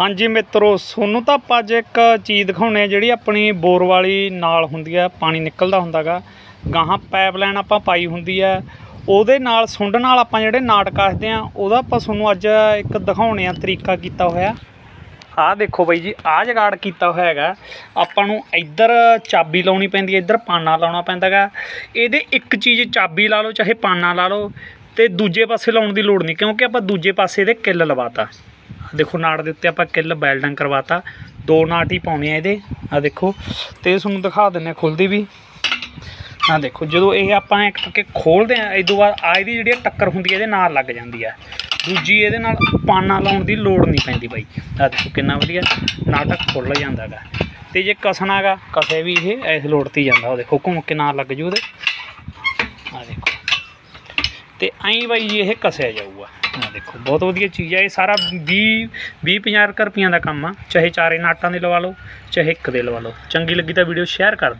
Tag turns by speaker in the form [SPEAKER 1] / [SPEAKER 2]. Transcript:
[SPEAKER 1] ਹਾਂਜੀ ਮਿੱਤਰੋ, ਸੋਨੂੰ ਤਾਂ ਆਪਾਂ ਅੱਜ ਇੱਕ ਚੀਜ਼ ਦਿਖਾਉਣੇ ਆ, ਜਿਹੜੀ ਆਪਣੀ ਬੋਰ ਵਾਲੀ ਨਾਲ ਹੁੰਦੀ ਆ, ਪਾਣੀ ਨਿਕਲਦਾ ਹੁੰਦਾਗਾ। ਗਾਹਾਂ ਪਾਈਪਲਾਈਨ ਆਪਾਂ ਪਾਈ ਹੁੰਦੀ ਆ। ਉਹਦੇ ਨਾਲ, ਸੁੰਡ ਨਾਲ ਆਪਾਂ ਜਿਹੜੇ ਨਾਟ ਕੱਸਦੇ ਆ, ਉਹਦਾ ਆਪਾਂ ਤੁਹਾਨੂੰ ਅੱਜ ਇੱਕ ਦਿਖਾਉਣੇ ਆ, ਤਰੀਕਾ ਕੀਤਾ ਹੋਇਆ। ਆਹ ਦੇਖੋ ਬਾਈ ਜੀ, ਆਹ ਜਗਾੜ ਕੀਤਾ ਹੋਇਆ ਹੈਗਾ। ਆਪਾਂ ਨੂੰ ਇੱਧਰ ਚਾਬੀ ਲਾਉਣੀ ਪੈਂਦੀ ਹੈ ਇੱਧਰ ਪਾਨਾ ਲਾਉਣਾ ਪੈਂਦਾਗਾ। ਇਹਦੇ ਇੱਕ ਚੀਜ਼ ਚਾਬੀ ਲਾ ਲਓ, ਚਾਹੇ ਪਾਨਾ ਲਾ ਲਓ, ਤੇ ਦੂਜੇ ਪਾਸੇ ਲਾਉਣ ਦੀ ਲੋੜ ਨਹੀਂ, ਕਿਉਂਕਿ ਆਪਾਂ ਦੂਜੇ ਪਾਸੇ ਇਹਦੇ ਕਿੱਲ ਲਵਾਤਾ। ਆਹ ਦੇਖੋ ਨਾੜ ਦੇ ਉੱਤੇ ਆਪਾਂ ਕਿੱਲ ਬੈਲਡਿੰਗ ਕਰਵਾਤਾ। ਦੋ ਨਾਟ ਹੀ ਪਾਉਣੇ ਆ ਇਹਦੇ। ਆ ਦੇਖੋ, ਤੇ ਤੁਹਾਨੂੰ ਦਿਖਾ ਦਿੰਨੇ ਆ ਖੁੱਲਦੀ ਵੀ। ਆ ਦੇਖੋ, ਜਦੋਂ ਇਹ ਆਪਾਂ ਇੱਕ ਕਰਕੇ ਖੋਲਦੇ ਆ ਇਦੋਂ ਬਾਅਦ ਆ ਇਹਦੀ ਜਿਹੜੀ ਟੱਕਰ ਹੁੰਦੀ ਹੈ ਇਹਦੇ ਨਾਲ ਲੱਗ ਜਾਂਦੀ ਹੈ ਦੂਜੀ ਇਹਦੇ ਨਾਲ ਪਾਨਾ ਲਾਉਣ ਦੀ ਲੋੜ ਨਹੀਂ ਪੈਂਦੀ ਬਾਈ। ਆ ਦੇਖੋ ਕਿੰਨਾ ਵਧੀਆ ਨਾਟਕ ਖੁੱਲ ਜਾਂਦਾ ਗਾ ਤੇ ਜੇ ਕਸਣਾਗਾ, ਕਸੇ ਵੀ ਇਹ ਇਸ ਲੋੜ ਤੇ ਜਾਂਦਾ। ਉਹ ਦੇਖੋ ਘੁੰਮ ਕੇ ਨਾਲ ਲੱਗ ਜੂ ਉਹਦੇ। ਤੇ ਐਂ ਬਾਈ ਜੀ ਇਹ ਕਸਿਆ ਜਾਊਗਾ। ਆ ਦੇਖੋ, ਬਹੁਤ ਵਧੀਆ ਚੀਜ਼ ਆ, ਇਹ ਸਾਰਾ 20 20 50 ਰੁਪਈਆਂ ਦਾ ਕੰਮ ਆ, ਚਾਹੇ ਚਾਰੇ ਨਾਟਾਂ ਦੇ ਲਵਾ ਲਓ, ਚਾਹੇ ਇੱਕ ਦੇ ਲਵਾ ਲਓ। ਚੰਗੀ ਲੱਗੀ ਤਾਂ ਵੀਡੀਓ ਸ਼ੇਅਰ ਕਰ ਦਿਓ।